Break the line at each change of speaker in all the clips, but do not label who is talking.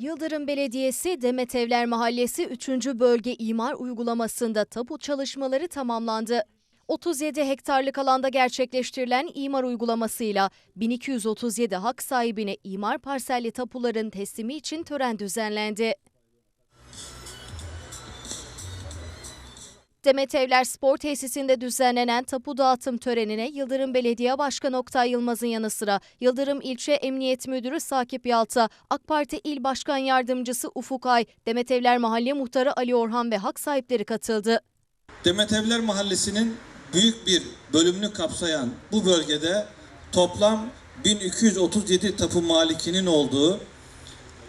Yıldırım Belediyesi Demet Evler Mahallesi 3. Bölge İmar Uygulaması'nda tapu çalışmaları tamamlandı. 37 hektarlık alanda gerçekleştirilen imar uygulamasıyla 1237 hak sahibine imar parselli tapuların teslimi için tören düzenlendi. Demet Evler Spor Tesisi'nde düzenlenen tapu dağıtım törenine Yıldırım Belediye Başkanı Oktay Yılmaz'ın yanı sıra Yıldırım İlçe Emniyet Müdürü Sakip Yalta, AK Parti İl Başkan Yardımcısı Ufuk Ay, Demet Evler Mahalle Muhtarı Ali Orhan ve hak sahipleri katıldı.
Demet Evler Mahallesi'nin büyük bir bölümünü kapsayan bu bölgede toplam 1237 tapu malikinin olduğu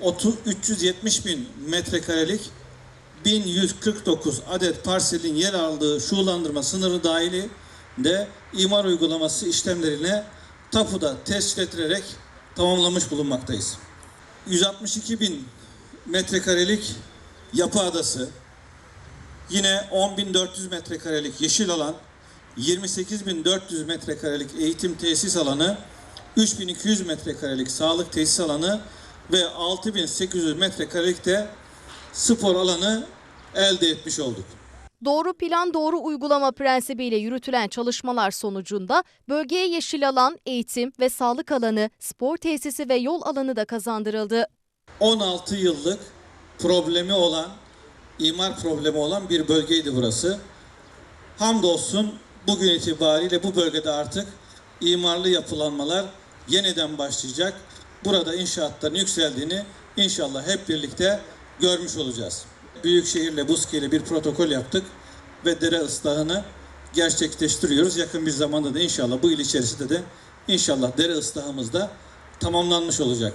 30, 370 bin metrekarelik 1149 adet parselin yer aldığı şuurlandırma sınırı dahilinde imar uygulaması işlemlerine tapuda tescil ettirerek tamamlamış bulunmaktayız. 162 bin metrekarelik yapı adası, Yine 10.400 metrekarelik yeşil alan, 28.400 metrekarelik eğitim tesis alanı, 3.200 metrekarelik sağlık tesis alanı ve 6.800 metrekarelik de spor alanı elde etmiş olduk.
Doğru plan doğru uygulama prensibiyle yürütülen çalışmalar sonucunda bölgeye yeşil alan, eğitim ve sağlık alanı, spor tesisi ve yol alanı da kazandırıldı.
16 yıllık problemi olan, imar problemi olan bir bölgeydi burası. Hamdolsun bugün itibariyle bu bölgede artık imarlı yapılanmalar yeniden başlayacak. Burada inşaatların yükseldiğini inşallah hep birlikte görmüş olacağız. Büyükşehir'le BUSKİ ile bir protokol yaptık ve dere ıslahını gerçekleştiriyoruz. Yakın bir zamanda da inşallah bu yıl içerisinde de inşallah dere ıslahımız da tamamlanmış olacak.